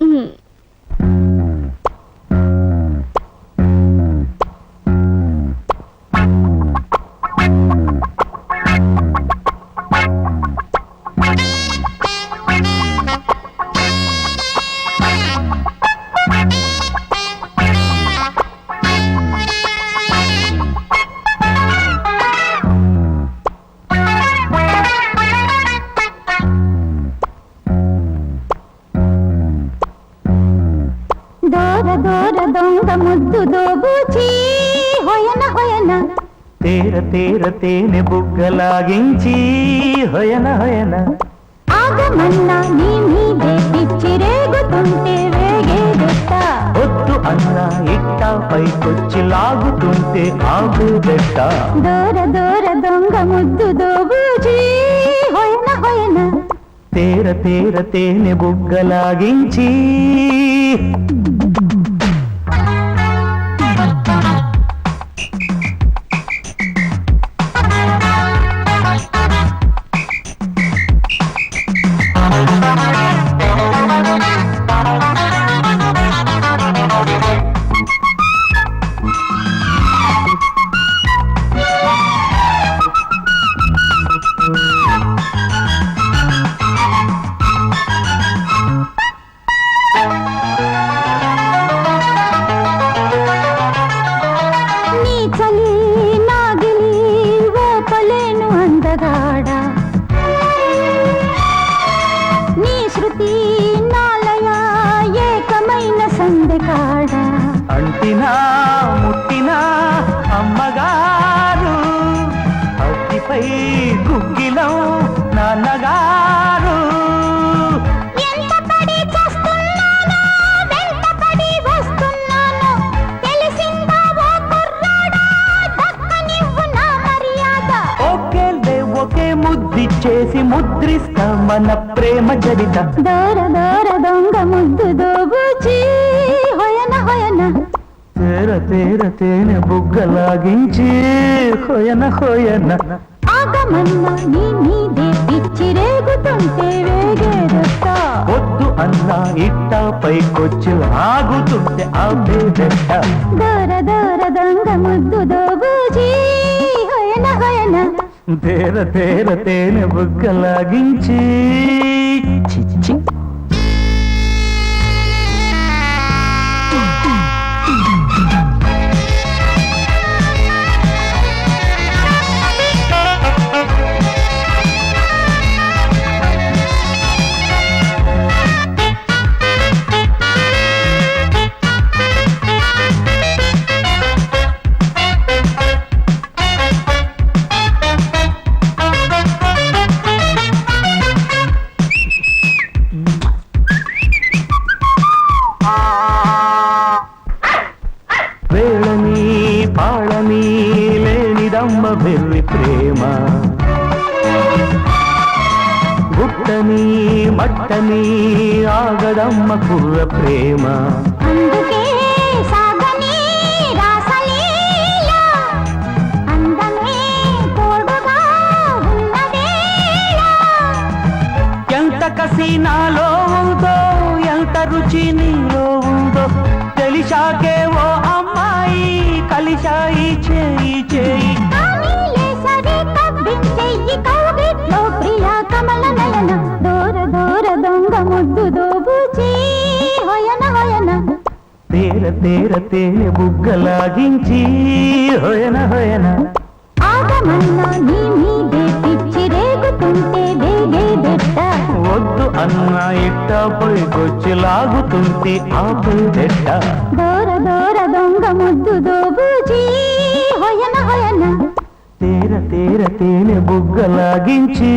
Mm. తేర తేర తేనె బుగ్గలాగించి హొయన హొయన. ఆగమన్నా నీ మీదే పిచ్చి రేగుతుంటే వేగేదెట్ట వద్దు అన్న ఇట్ట పైకొచ్చి లాగుతుంటే ఆగు బెట్ట దోర దోర దొంగ ముద్దు దోబూచి హొయన హొయన. తేర తేర తేనె బుగ్గలాగించి ముట్టినా అమ్మగారు అగ్గిపై గుగ్గిలం నాన్నగారు. ఒకే ముద్దిచ్చేసి ముద్రిస్తా మన ప్రేమ చరిత. దోర దోర దొంగ ముద్దు హొయన తేర తేనె బుగ్గలాగించి హోయన హోయన. ఆగమన్న నీ మీదే పిచ్చి రేగుతుంటే వేగేదొక్క వద్దు అన్న ఇట్ట పైకొచ్చి ఆగుతుంటే ఆపే బెట్ట దోర దోర దొంగ ముద్దు దోబూచి హొయన హొయన. తేర తేర తేనె బుగ్గలాగించి. చిచ్చి లేనిదమ్మ వెర్రి ప్రేమ. గుట్టని మట్టని ఆగదమ్మ కుర్ర ప్రేమ. ఎంత కసి నాలో ఉందో ఎంత రుచి నీలో ఉందో తెలిసాకే తేర తేనె బుగ్గలాగించి హొయన హొయన. ఆగమన్నా నీ మీదే పిచ్చి రేగుతుంటే వేగేదెట్ట వద్దు అన్న ఇట్ట పైకొచ్చి లాగుతుంటే ఆపే బెట్ట. దూర దూర దొంగ ముద్దు దోబూచి హొయన హొయన. తేర తేర తేనె బుగ్గలాగించి